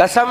কসম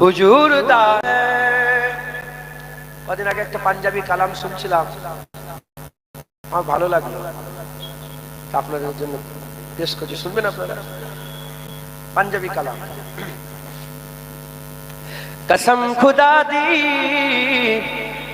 হুজুর কদিন আগে একটা পাঞ্জাবি কালাম শুনছিলাম। আমার ভালো লাগল। আপনাদের জন্য পেশ করছি। শুনবেন আপনারা? পাঞ্জাবি কালাম। কসম খুদা দি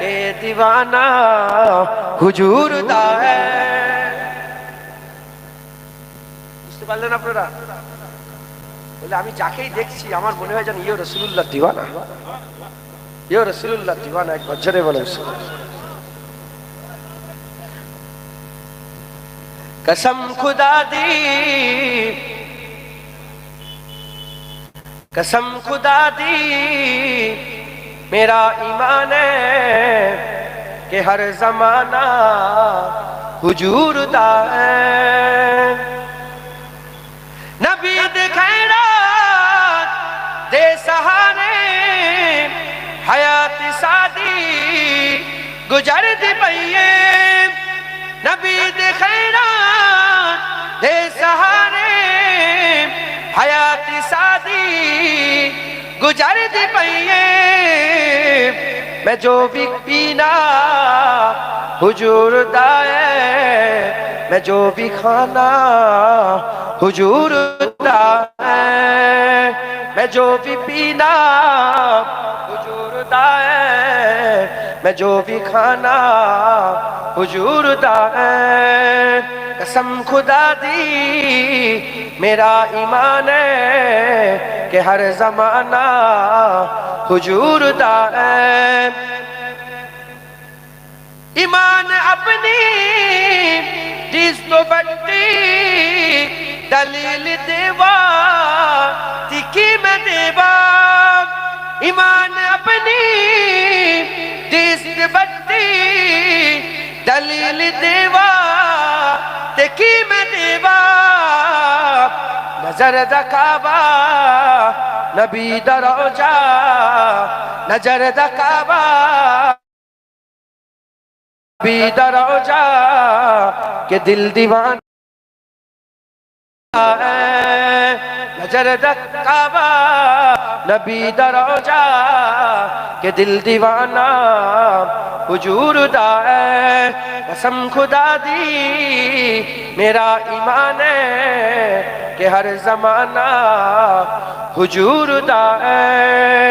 کہ دیوانہ حجور دا ہے۔ استقبال دینا پڑا بولے ہمیں چاکے ہی دیکھ چی ہمار بنے ہوئے جن یہ رسول اللہ دیوانہ۔ یہ رسول اللہ دیوانہ، ایک بجرے والے اس قسم خدا دی۔ قسم خدا دی۔ میرا ایمان ہے کہ ہر زمانہ حجور دا ہے۔ نبی خیرات، دے سہارے حیات سادی گزر دی پئیے نبی خیرات، دے سہارے حیات سادی گجر دی پئیے میں جو بھی پینا حجور دائے، میں جو بھی کھانا حجور دائے، میں جو بھی پینا حجور دائے، میں جو بھی کھانا حجور دائے۔ قسم خدا دی، میرا ایمان ہے۔ کہ ہر زمانہ حجور دائم ہے۔ ایمان اپنی، جس تو بٹی دلیل دیوا تکی میں دیوا ایمان اپنی، جس تو بٹی دلیل دیوا تکی میں زرد کعبہ نبی دروجہ نظر دکعبہ نبی دروجہ کہ دل دیوان جرد کعبہ، نبی در جا کہ دل دیوانہ حجور دا ہے۔ قسم خدا دی، میرا ایمان ہے کہ ہر زمانہ حجور دا ہے۔